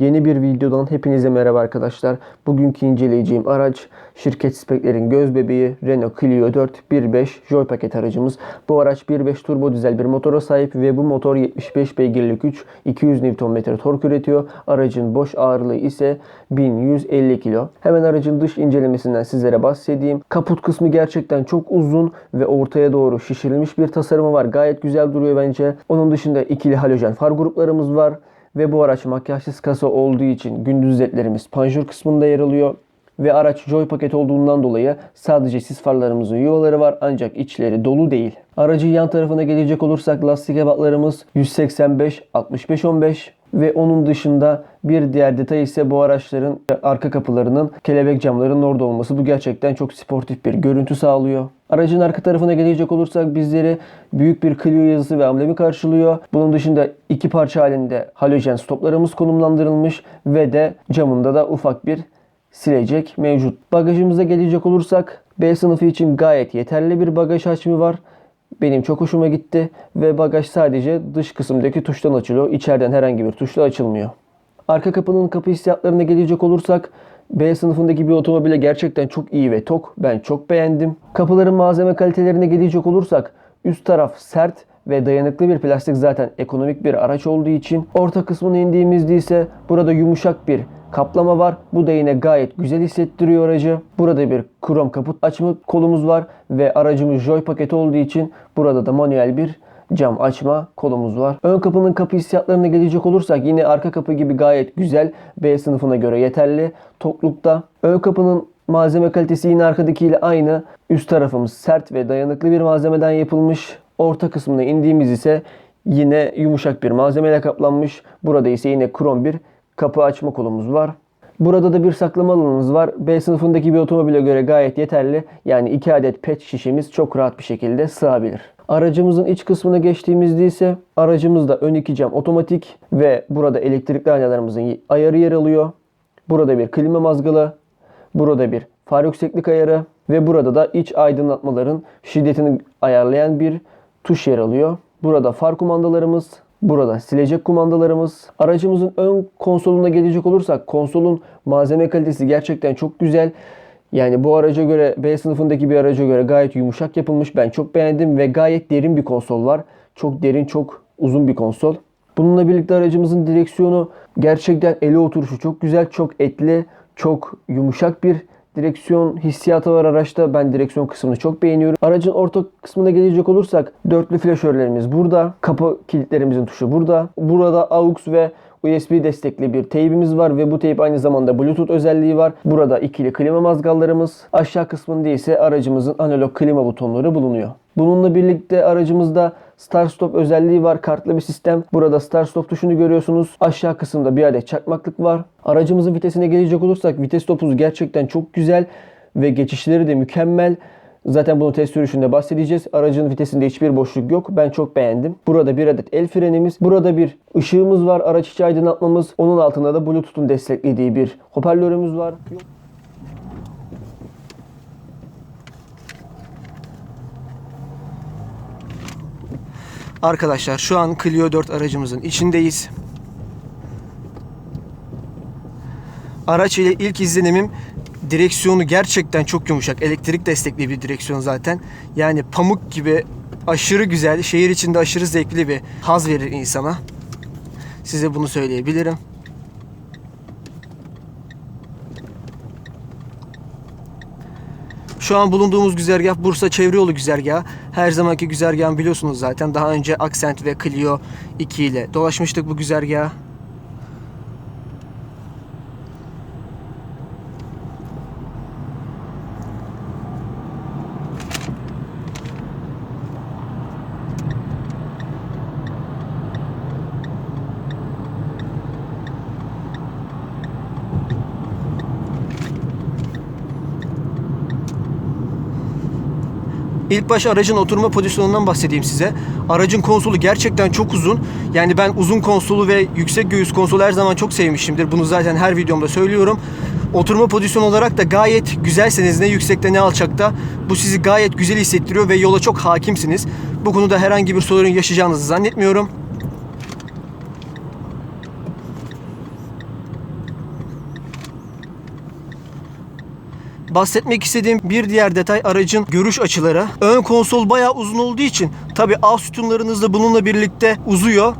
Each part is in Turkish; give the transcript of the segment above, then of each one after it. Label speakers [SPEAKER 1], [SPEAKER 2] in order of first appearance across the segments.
[SPEAKER 1] Yeni bir videodan hepinize merhaba arkadaşlar. Bugünkü inceleyeceğim araç şirket speklerin göz bebeği Renault Clio 4 1.5 Joy paket aracımız. Bu araç 1.5 turbo dizel bir motora sahip ve bu motor 75 beygirlik güç 200 Nm tork üretiyor. Aracın boş ağırlığı ise 1150 kg. Hemen aracın dış incelemesinden sizlere bahsedeyim. Kaput kısmı gerçekten çok uzun ve ortaya doğru şişirilmiş bir tasarımı var. Gayet güzel duruyor bence. Onun dışında ikili halojen far gruplarımız var. Ve bu araç makyajsız kasa olduğu için gündüz ledlerimiz panjur kısmında yer alıyor. Ve araç Joy paket olduğundan dolayı sadece sis farlarımızın yuvaları var ancak içleri dolu değil. Aracın yan tarafına gelecek olursak lastik ebatlarımız 185 65 15 ve onun dışında bir diğer detay ise bu araçların arka kapılarının kelebek camlarının orada olması. Bu gerçekten çok sportif bir görüntü sağlıyor. Aracın arka tarafına gelecek olursak bizleri büyük bir Clio yazısı ve amblemi karşılıyor. Bunun dışında iki parça halinde halojen stoplarımız konumlandırılmış ve de camında da ufak bir silecek mevcut. Bagajımıza gelecek olursak B sınıfı için gayet yeterli bir bagaj hacmi var. Benim çok hoşuma gitti ve bagaj sadece dış kısımdaki tuştan açılıyor. İçeriden herhangi bir tuşla açılmıyor. Arka kapının kapı hissiyatlarına gelecek olursak B sınıfındaki bir otomobile gerçekten çok iyi ve tok. Ben çok beğendim. Kapıların malzeme kalitelerine gelecek olursak üst taraf sert ve dayanıklı bir plastik zaten ekonomik bir araç olduğu için. Orta kısmına indiğimizde ise burada yumuşak bir kaplama var. Bu da yine gayet güzel hissettiriyor aracı. Burada bir krom kaput açma kolumuz var ve aracımız Joy paketi olduğu için burada da manuel bir cam açma kolumuz var. Ön kapının kapı hissiyatlarına gelecek olursak yine arka kapı gibi gayet güzel. B sınıfına göre yeterli. Toklukta. Ön kapının malzeme kalitesi yine arkadakiyle aynı. Üst tarafımız sert ve dayanıklı bir malzemeden yapılmış. Orta kısmına indiğimiz ise yine yumuşak bir malzemeyle kaplanmış. Burada ise yine krom bir kapı açma kolumuz var. Burada da bir saklama alanımız var. B sınıfındaki bir otomobile göre gayet yeterli. Yani 2 adet pet şişemiz çok rahat bir şekilde sığabilir. Aracımızın iç kısmına geçtiğimizde ise aracımızda ön iki cam otomatik ve burada elektrikli aynalarımızın ayarı yer alıyor. Burada bir klima mazgalı, burada bir far yükseklik ayarı ve burada da iç aydınlatmaların şiddetini ayarlayan bir tuş yer alıyor. Burada far kumandalarımız, Burada silecek kumandalarımız. Aracımızın ön konsoluna gelecek olursak konsolun malzeme kalitesi gerçekten çok güzel. Yani bu araca göre B sınıfındaki bir araca göre gayet yumuşak yapılmış. Ben çok beğendim ve gayet derin bir konsol var. Çok derin, çok uzun bir konsol. Bununla birlikte aracımızın direksiyonu gerçekten ele oturuşu çok güzel, çok etli, çok yumuşak bir direksiyon hissiyatı var araçta. Ben direksiyon kısmını çok beğeniyorum. Aracın orta kısmına gelecek olursak dörtlü flaşörlerimiz burada. Kapı kilitlerimizin tuşu burada. Burada AUX ve USB destekli bir teybimiz var ve bu teyp aynı zamanda Bluetooth özelliği var. Burada ikili klima mazgallarımız. Aşağı kısmında ise aracımızın analog klima butonları bulunuyor. Bununla birlikte aracımızda Start Stop özelliği var. Kartlı bir sistem. Burada Start Stop tuşunu görüyorsunuz. Aşağı kısımda bir adet çakmaklık var. Aracımızın vitesine gelecek olursak vites topuz gerçekten çok güzel ve geçişleri de mükemmel. Zaten bunu test sürüşünde bahsedeceğiz. Aracın vitesinde hiçbir boşluk yok. Ben çok beğendim. Burada bir adet el frenimiz. Burada bir ışığımız var. Araç içi aydınlatmamız. Onun altında da Bluetooth'un desteklediği bir hoparlörümüz var. Arkadaşlar şu an Clio 4 aracımızın içindeyiz. Araç ile ilk izlenimim direksiyonu gerçekten çok yumuşak. Elektrik destekli bir direksiyon zaten. Yani pamuk gibi aşırı güzel, şehir içinde aşırı zevkli bir haz verir insana. Size bunu söyleyebilirim. Şu an bulunduğumuz güzergah Bursa Çevre Yolu güzergahı. Her zamanki güzergahı biliyorsunuz zaten. Daha önce Accent ve Clio 2 ile dolaşmıştık bu güzergahı. İlk baş aracın oturma pozisyonundan bahsedeyim size. Aracın konsolu gerçekten çok uzun. Yani ben uzun konsolu ve yüksek göğüs konsolu her zaman çok sevmişimdir. Bunu zaten her videomda söylüyorum. Oturma pozisyonu olarak da gayet güzelseniz ne yüksekte ne alçakta bu sizi gayet güzel hissettiriyor ve yola çok hakimsiniz. Bu konuda herhangi bir sorun yaşayacağınızı zannetmiyorum. Bahsetmek istediğim bir diğer detay aracın görüş açıları. Ön konsol bayağı uzun olduğu için tabi alt sütunlarınız da bununla birlikte uzuyor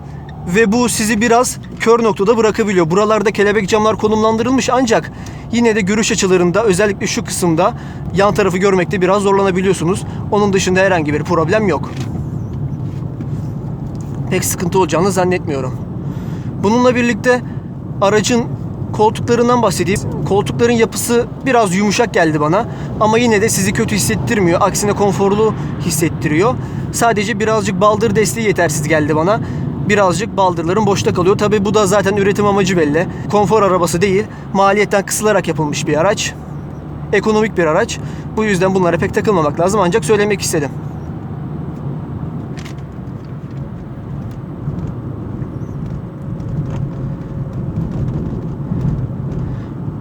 [SPEAKER 1] ve bu sizi biraz kör noktada bırakabiliyor. Buralarda kelebek camlar konumlandırılmış ancak yine de görüş açılarında özellikle şu kısımda yan tarafı görmekte biraz zorlanabiliyorsunuz. Onun dışında herhangi bir problem yok. Pek sıkıntı olacağını zannetmiyorum. Bununla birlikte aracın koltuklarından bahsedeyim. Koltukların yapısı biraz yumuşak geldi bana ama yine de sizi kötü hissettirmiyor. Aksine konforlu hissettiriyor. Sadece birazcık baldır desteği yetersiz geldi bana. Birazcık baldırların boşta kalıyor. Tabi bu da zaten üretim amacı belli. Konfor arabası değil, maliyetten kısılarak yapılmış bir araç. Ekonomik bir araç. Bu yüzden bunlara pek takılmamak lazım ancak söylemek istedim.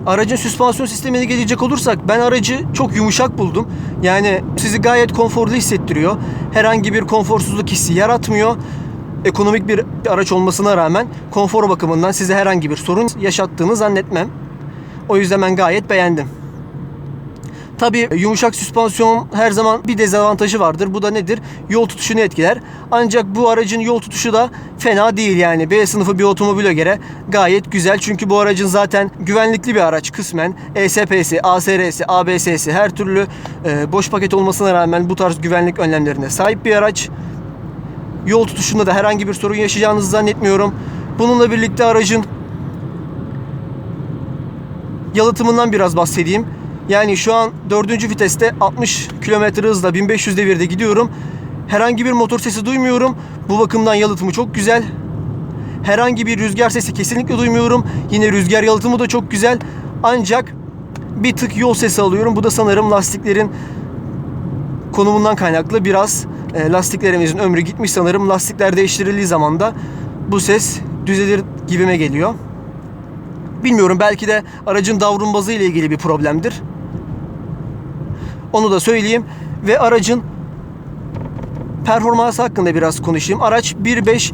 [SPEAKER 1] Aracın süspansiyon sistemine gelecek olursak ben aracı çok yumuşak buldum. Yani sizi gayet konforlu hissettiriyor. Herhangi bir konforsuzluk hissi yaratmıyor. Ekonomik bir araç olmasına rağmen konfor bakımından size herhangi bir sorun yaşattığını zannetmem. O yüzden ben gayet beğendim. Tabii yumuşak süspansiyon her zaman bir dezavantajı vardır. Bu da nedir? Yol tutuşunu etkiler. Ancak bu aracın yol tutuşu da fena değil yani. B sınıfı bir otomobile göre gayet güzel. Çünkü bu aracın zaten güvenlikli bir araç kısmen. ESP'si, ASR'si, ABS'si her türlü e, boş paket olmasına rağmen bu tarz güvenlik önlemlerine sahip bir araç. Yol tutuşunda da herhangi bir sorun yaşayacağınızı zannetmiyorum. Bununla birlikte aracın yalıtımından biraz bahsedeyim. Yani şu an 4. viteste 60 km hızla 1500 devirde gidiyorum. Herhangi bir motor sesi duymuyorum. Bu bakımdan yalıtımı çok güzel. Herhangi bir rüzgar sesi kesinlikle duymuyorum. Yine rüzgar yalıtımı da çok güzel. Ancak bir tık yol sesi alıyorum. Bu da sanırım lastiklerin konumundan kaynaklı. Biraz e, lastiklerimizin ömrü gitmiş sanırım. Lastikler değiştirildiği zaman da bu ses düzelir gibime geliyor. Bilmiyorum belki de aracın davrumbazı ile ilgili bir problemdir. Onu da söyleyeyim. Ve aracın performansı hakkında biraz konuşayım. Araç 1.5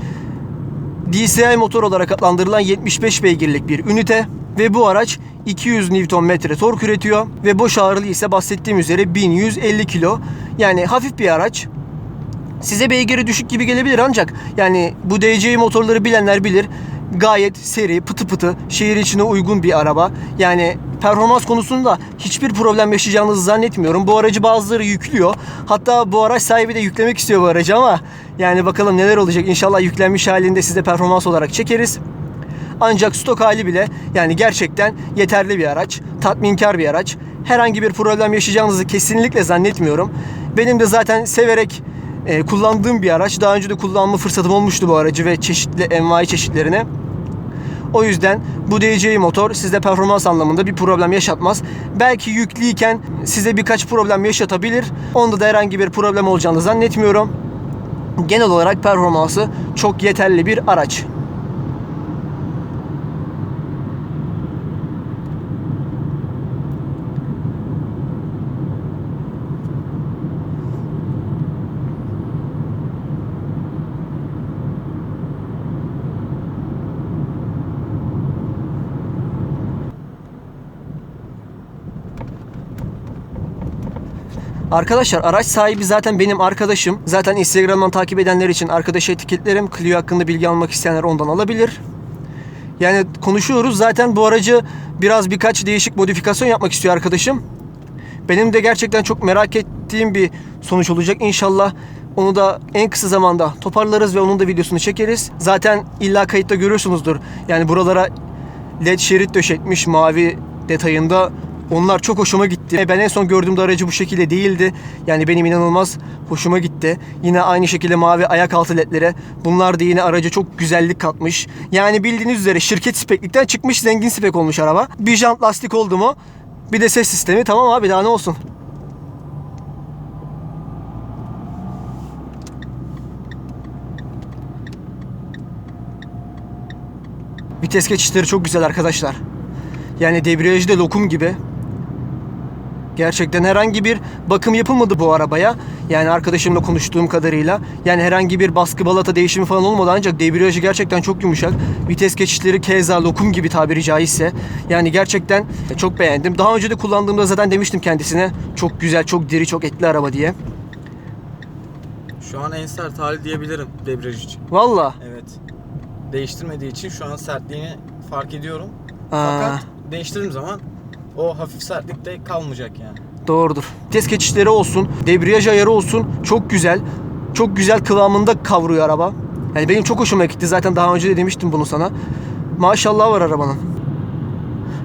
[SPEAKER 1] DCI motor olarak adlandırılan 75 beygirlik bir ünite ve bu araç 200 Nm tork üretiyor ve boş ağırlığı ise bahsettiğim üzere 1150 kilo. Yani hafif bir araç. Size beygiri düşük gibi gelebilir ancak yani bu DCI motorları bilenler bilir gayet seri, pıtı pıtı, şehir içine uygun bir araba. Yani performans konusunda hiçbir problem yaşayacağınızı zannetmiyorum. Bu aracı bazıları yüklüyor. Hatta bu araç sahibi de yüklemek istiyor bu aracı ama yani bakalım neler olacak. İnşallah yüklenmiş halinde size performans olarak çekeriz. Ancak stok hali bile yani gerçekten yeterli bir araç, tatminkar bir araç. Herhangi bir problem yaşayacağınızı kesinlikle zannetmiyorum. Benim de zaten severek e, kullandığım bir araç. Daha önce de kullanma fırsatım olmuştu bu aracı ve çeşitli envai çeşitlerini. O yüzden bu DCI motor sizde performans anlamında bir problem yaşatmaz. Belki yüklüyken size birkaç problem yaşatabilir. Onda da herhangi bir problem olacağını zannetmiyorum. Genel olarak performansı çok yeterli bir araç. Arkadaşlar araç sahibi zaten benim arkadaşım. Zaten Instagram'dan takip edenler için arkadaş etiketlerim. Clio hakkında bilgi almak isteyenler ondan alabilir. Yani konuşuyoruz. Zaten bu aracı biraz birkaç değişik modifikasyon yapmak istiyor arkadaşım. Benim de gerçekten çok merak ettiğim bir sonuç olacak. İnşallah onu da en kısa zamanda toparlarız ve onun da videosunu çekeriz. Zaten illa kayıtta görüyorsunuzdur. Yani buralara led şerit döşetmiş mavi detayında onlar çok hoşuma gitti. Ben en son gördüğümde aracı bu şekilde değildi. Yani benim inanılmaz hoşuma gitti. Yine aynı şekilde mavi ayak altı ledlere. Bunlar da yine araca çok güzellik katmış. Yani bildiğiniz üzere şirket speklikten çıkmış zengin spek olmuş araba. Bir jant lastik oldu mu? Bir de ses sistemi. Tamam abi daha ne olsun. Vites geçişleri çok güzel arkadaşlar. Yani debriyajı da lokum gibi. Gerçekten herhangi bir bakım yapılmadı bu arabaya. Yani arkadaşımla konuştuğum kadarıyla. Yani herhangi bir baskı balata değişimi falan olmadı ancak debriyajı gerçekten çok yumuşak. Vites geçişleri keza lokum gibi tabiri caizse. Yani gerçekten çok beğendim. Daha önce de kullandığımda zaten demiştim kendisine. Çok güzel, çok diri, çok etli araba diye.
[SPEAKER 2] Şu an en sert hali diyebilirim debriyaj için.
[SPEAKER 1] Valla.
[SPEAKER 2] Evet. Değiştirmediği için şu an sertliğini fark ediyorum.
[SPEAKER 1] Aa.
[SPEAKER 2] Fakat değiştirdiğim zaman o hafif sertlik de kalmayacak yani.
[SPEAKER 1] Doğrudur. Vites geçişleri olsun, debriyaj ayarı olsun çok güzel. Çok güzel kıvamında kavruyor araba. Yani benim çok hoşuma gitti. Zaten daha önce de demiştim bunu sana. Maşallah var arabanın.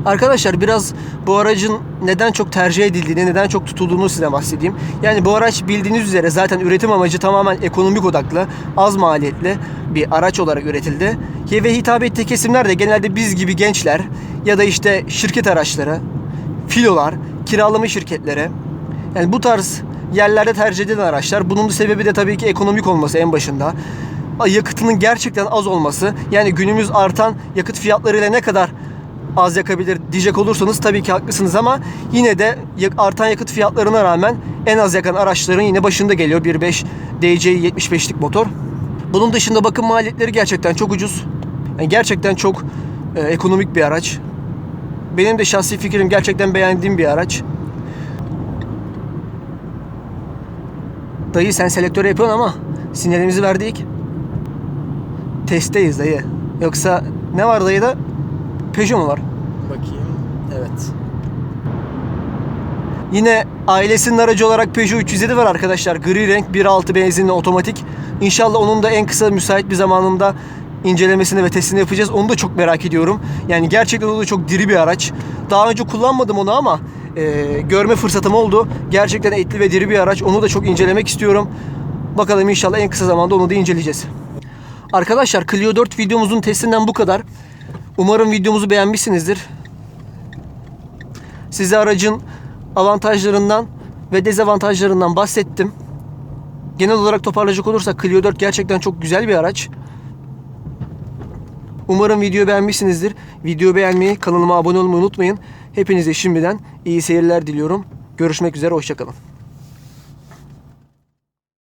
[SPEAKER 1] Arkadaşlar biraz bu aracın neden çok tercih edildiğini, neden çok tutulduğunu size bahsedeyim. Yani bu araç bildiğiniz üzere zaten üretim amacı tamamen ekonomik odaklı, az maliyetli bir araç olarak üretildi. Ve hitap ettiği kesimler de genelde biz gibi gençler ya da işte şirket araçları, filolar, kiralama şirketleri. Yani bu tarz yerlerde tercih edilen araçlar. Bunun sebebi de tabii ki ekonomik olması en başında. Yakıtının gerçekten az olması. Yani günümüz artan yakıt fiyatlarıyla ne kadar az yakabilir diyecek olursanız tabii ki haklısınız ama yine de artan yakıt fiyatlarına rağmen en az yakan araçların yine başında geliyor 1.5 DCi 75'lik motor. Bunun dışında bakım maliyetleri gerçekten çok ucuz. Yani gerçekten çok e, ekonomik bir araç. Benim de şahsi fikrim gerçekten beğendiğim bir araç. Dayı sen selektör yapıyorsun ama sinyalimizi verdik. Testteyiz dayı. Yoksa ne var dayıda? Peugeot mu var?
[SPEAKER 2] Bakayım. Evet.
[SPEAKER 1] Yine ailesinin aracı olarak Peugeot 307 var arkadaşlar. Gri renk 1.6 benzinli otomatik. İnşallah onun da en kısa müsait bir zamanında incelemesini ve testini yapacağız. Onu da çok merak ediyorum. Yani gerçekten o da çok diri bir araç. Daha önce kullanmadım onu ama e, görme fırsatım oldu. Gerçekten etli ve diri bir araç. Onu da çok incelemek istiyorum. Bakalım inşallah en kısa zamanda onu da inceleyeceğiz. Arkadaşlar Clio 4 videomuzun testinden bu kadar. Umarım videomuzu beğenmişsinizdir. Size aracın avantajlarından ve dezavantajlarından bahsettim. Genel olarak toparlayacak olursak Clio 4 gerçekten çok güzel bir araç. Umarım videoyu beğenmişsinizdir. Videoyu beğenmeyi, kanalıma abone olmayı unutmayın. Hepinize şimdiden iyi seyirler diliyorum. Görüşmek üzere, hoşçakalın.